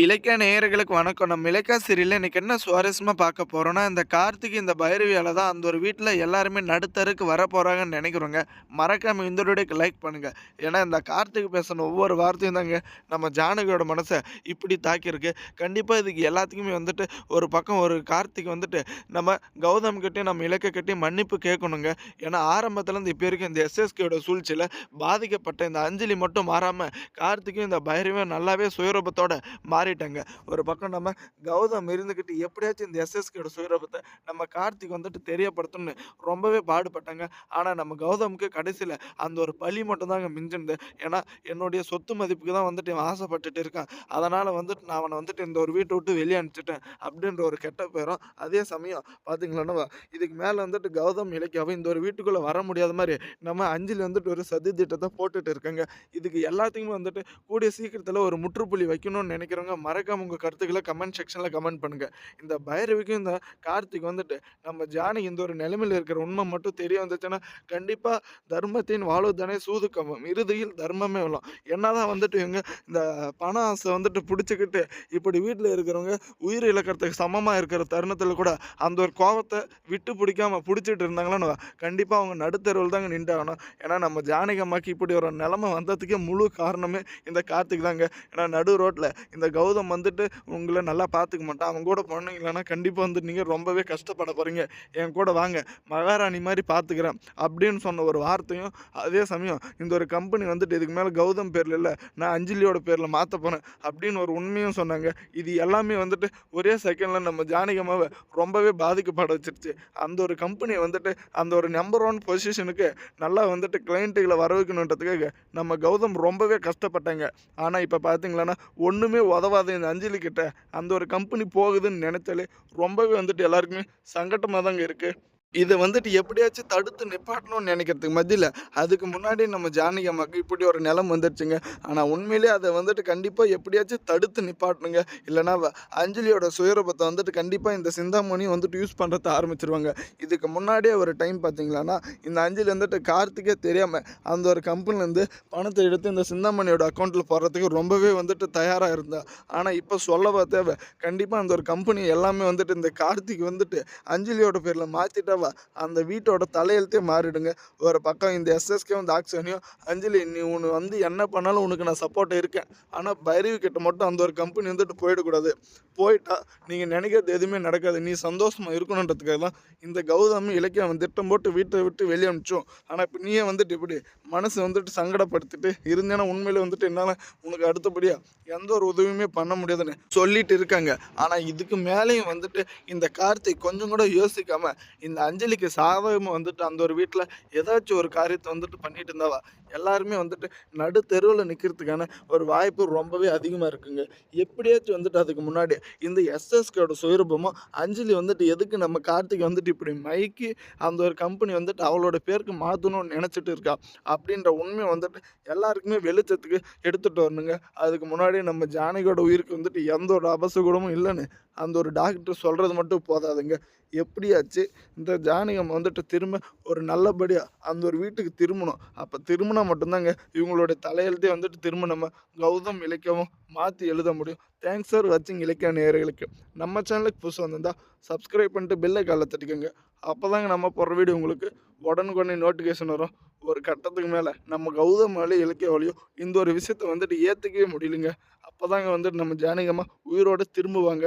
இலக்கிய நேயர்களுக்கு வணக்கம். நம்ம இலக்கிய சீரியல்ல இன்னைக்கு என்ன சுவாரஸ்யமாக பார்க்க போகிறோன்னா இந்த கார்த்திக், இந்த பைரவியால் தான் அந்த ஒரு வீட்டில் எல்லாருமே நடுத்தரக்கு வர போகிறாங்கன்னு நினைக்கிறோங்க மறக்காமல் இந்த வீடியோக்கு லைக் பண்ணுங்கள் ஏன்னா, இந்த கார்த்திக் பேசின ஒவ்வொரு வார்த்தையும் தாங்க நம்ம ஜானகியோட மனசை இப்படி தாக்கியிருக்கு. கண்டிப்பாக இதுக்கு எல்லாத்துக்குமே வந்துட்டு ஒரு பக்கம் ஒரு கார்த்திக் வந்துட்டு நம்ம கௌதம் கிட்டயும், நம்ம இலக்கை கட்டி மன்னிப்பு கேட்கணுங்க. ஏன்னா, ஆரம்பத்துலேருந்து இப்போ வரைக்கும் இந்த எஸ்எஸ்கேயோட சூழ்ச்சியில் பாதிக்கப்பட்ட இந்த அஞ்சலி மட்டும் மாறாமல் கார்த்திக்கும் இந்த பைரவியும் நல்லாவே சுயரூபத்தோட மாறிட்டாங்க. ஒரு பக்கம் நம்ம கௌதம் இருந்துக்கிட்டு எப்படியாச்சும் இந்த எஸ்எஸ்கேயோட சுயரூபத்த நம்ம கார்த்திக் வந்துட்டு தெரியப்படுத்தணும்னு ரொம்பவே பாடுபட்டாங்க. ஆனால் நம்ம கௌதமுக்கு கடைசியில் அந்த ஒரு பழி மட்டும் தாங்க மிஞ்சுனது. ஏன்னா, என்னுடைய சொத்து மதிப்புக்கு தான் வந்துட்டு இவன் ஆசைப்பட்டுட்டு இருக்கான். அதனால் வந்துட்டு நான் அவனை வந்துட்டு இந்த ஒரு வீட்டை விட்டு வெளியே அனுப்பிச்சிட்டேன் அப்படின்ற ஒரு கெட்ட பேரும், அதே சமயம் பார்த்தீங்களா இதுக்கு மேலே வந்துட்டு கௌதம், இலக்கியாவும் இந்த ஒரு வீட்டுக்குள்ளே வர முடியாத மாதிரி நம்ம அஞ்சலி வந்துட்டு ஒரு சதி திட்டத்தை போட்டுட்டு இருக்காங்க. இதுக்கு எல்லாத்துக்குமே வந்துட்டு கூடிய சீக்கிரத்தில் ஒரு முற்றுப்புள்ளி வைக்கணும்னு நினைக்கிறோம் பண்ணுவாங்க மறக்காம உங்கள் கருத்துக்களை கமெண்ட் செக்ஷனில் கமெண்ட் பண்ணுங்கள் இந்த பைரவிக்கும், இந்த கார்த்திக் வந்துட்டு நம்ம ஜானகி இந்த ஒரு நிலைமையில் இருக்கிற உண்மை மட்டும் தெரிய வந்துச்சுன்னா, கண்டிப்பாக தர்மத்தின் வாழ்வுதானே சூது இறுதியில் தர்மமே வெல்லும். என்னதான் வந்துட்டு இவங்க இந்த பண ஆசை வந்துட்டு பிடிச்சிக்கிட்டு இப்படி வீட்டில் இருக்கிறவங்க உயிர் இழக்கிறதுக்கு சமமாக இருக்கிற தருணத்தில் கூட அந்த ஒரு கோபத்தை விட்டு பிடிக்காம பிடிச்சிட்டு இருந்தாங்களான்னு கண்டிப்பாக அவங்க நடுத்தருவில் தாங்க நின்றாகணும் ஏன்னா, நம்ம ஜானகி அம்மாக்கு இப்படி ஒரு நிலமை வந்ததுக்கே முழு காரணமே இந்த கார்த்திக் தாங்க. ஏன்னா, நடு ரோட்டில் இந்த கௌதம் வந்துட்டு உங்களை நல்லா பார்த்துக்க மாட்டான். அவன் கூட போனீங்கன்னா, கண்டிப்பாக வந்துட்டு நீங்கள் ரொம்பவே கஷ்டப்பட போகிறீங்க என் கூட வாங்க. மகாராணி மாதிரி பார்த்துக்கிறேன். அப்படின்னு சொன்ன ஒரு வார்த்தையும், அதே சமயம் இந்த ஒரு கம்பெனி வந்துட்டு இதுக்கு மேலே கௌதம் பேரில் இல்லை நான் அஞ்சலியோட பேரில் மாற்ற போறேன். அப்படின்னு ஒரு உண்மையும் சொன்னாங்க. இது எல்லாமே வந்துட்டு ஒரே செகண்டில் நம்ம ஜானகமாவை ரொம்பவே பாதிக்கப்பட வச்சிருச்சு அந்த ஒரு கம்பெனியை வந்துட்டு அந்த ஒரு நம்பர் ஒன் பொசிஷனுக்கு நல்லா வந்துட்டு கிளைண்ட்டுகளை வர வைக்கணுன்றதுக்காக நம்ம கௌதம் ரொம்பவே கஷ்டப்பட்டாங்க. பார்த்திங்களான்னா ஒன்றுமே ஒ ஒண்ணுமே இந்த அஞ்சலி கிட்ட அந்த ஒரு கம்பெனி போகுதுன்னு நினைச்சாலே ரொம்பவே வந்துட்டு எல்லாருக்குமே சங்கட்டமாக தாங்க இருக்கு. இதை வந்துட்டு எப்படியாச்சும் தடுத்து நிப்பாட்டணும்னு நினைக்கிறதுக்கு மத்தியில் அதுக்கு முன்னாடி நம்ம ஜானகி அம்மாவுக்கு இப்படி ஒரு நிலம் வந்துருச்சுங்க. ஆனால் உண்மையிலேயே அதை வந்துட்டு கண்டிப்பாக எப்படியாச்சும் தடுத்து நிப்பாட்டணுங்க. இல்லைனா வ அஞ்சலியோட சுயரூபத்தை வந்துட்டு கண்டிப்பாக இந்த சிந்தாமணி வந்துட்டு யூஸ் பண்ணுறத ஆரம்பிச்சிருவாங்க இதுக்கு முன்னாடியே ஒரு டைம் பார்த்தீங்களான்னா, இந்த அஞ்சலி வந்துட்டு கார்த்திக்கே தெரியாமல் அந்த ஒரு கம்பெனிலேருந்து பணத்தை எடுத்து இந்த சிந்தாமணியோட அக்கௌண்ட்டில் போடுறதுக்கு ரொம்பவே வந்துட்டு தயாராக இருந்தா. ஆனால் இப்போ சொல்லவா தேவை கண்டிப்பாக அந்த ஒரு கம்பெனி எல்லாமே வந்துட்டு இந்த கார்த்திக் வந்துட்டு அஞ்சலியோட மாற்றிட்டா மாத்திட்டா அந்த வீட்டோட தலையெழுத்தே மாறிடுங்க. ஒரு பக்கம் இந்த எஸ்எஸ்கேவும், தாக்ஷாயணியும் அஞ்சலி நீ உன்ன வந்து என்ன பண்ணாலும் உனக்கு நான் சப்போர்ட்டா இருக்கேன். ஆனால் பைரவி கிட்ட மட்டும் அந்த ஒரு கம்பெனி வந்துட்டு போயிடக்கூடாது. போயிட்டா நீங்கள் நினைக்கிறது எதுவுமே நடக்காது. நீ சந்தோஷமாக இருக்கணுன்றதுக்காக தான் இந்த கௌதம், இலக்கியம் திட்டம் போட்டு வீட்டை விட்டு வெளியே அனுப்பிச்சோம். ஆனால் இப்போ நீயே வந்துட்டு இப்படி மனசு வந்துட்டு சங்கடப்படுத்திட்டு இருந்தேன்னா, உண்மையில் வந்துட்டு என்னால் உனக்கு அடுத்தபடியாக எந்த ஒரு உதவியுமே பண்ண முடியாதுன்னு சொல்லிட்டு இருக்காங்க. ஆனால் இதுக்கு மேலேயும் வந்துட்டு இந்த கார்த்திக் கொஞ்சம் கூட யோசிக்காமல் இந்த அஞ்சலிக்கு சாதகமா வந்துட்டு அந்த ஒரு வீட்டில் ஏதாச்சும் ஒரு காரியத்தை வந்துட்டு பண்ணிட்டு இருந்தாவா, எல்லாருமே வந்துட்டு நடு தெருவில் நிற்கிறதுக்கான ஒரு வாய்ப்பு ரொம்பவே அதிகமாக இருக்குங்க. எப்படியாச்சும் வந்துட்டு அதுக்கு முன்னாடி இந்த எஸ்எஸ்கோட சுயரூபமும், அஞ்சலி வந்துட்டு எதுக்கு நம்ம கார்த்திக் வந்துட்டு இப்படி மைக்கு அந்த ஒரு கம்பெனி வந்துட்டு அவளோட பேருக்கு மாற்றணும்னு நினச்சிட்டு இருக்கா, அப்படின்ற உண்மை வந்துட்டு எல்லாருக்குமே வெளிச்சத்துக்கு எடுத்துகிட்டு வரணுங்க. அதுக்கு முன்னாடி நம்ம ஜானகியோட உயிருக்கு வந்துட்டு எந்த ஒரு அபசகுடமும் இல்லைன்னு அந்த ஒரு டாக்டர் சொல்கிறது மட்டும் போதாதுங்க. எப்படியாச்சு இந்த ஜானகம் வந்துட்டு திரும்ப ஒரு நல்லபடியாக அந்த ஒரு வீட்டுக்கு திரும்பணும். அப்போ திரும்பினா மட்டும்தாங்க இவங்களுடைய தலையெழுத்தே வந்துட்டு திரும்ப நம்ம கௌதம், இலக்கியமும் மாற்றி எழுத முடியும். தேங்க்ஸ் ஃபார் வாட்சிங் இலக்கிய நேர்களுக்கு நம்ம சேனலுக்கு புதுசு வந்திருந்தால் சப்ஸ்கிரைப் பண்ணிட்டு பில்லை ஐகான்ல தட்டிக்கோங்க. அப்பதாங்க நம்ம போடுற வீடியோ உங்களுக்கு உடனுக்குடனே நோட்டிஃபிகேஷன் வரும். ஒரு கட்டத்துக்கு மேலே நம்ம கௌதம் வழி இலக்கிய வழியோ இந்த ஒரு விஷயத்த வந்துட்டு ஏற்றுக்கவே முடியலங்க. அப்பதாங்க வந்துட்டு நம்ம ஜானகமாக உயிரோடு உயிரோட திரும்புவாங்க.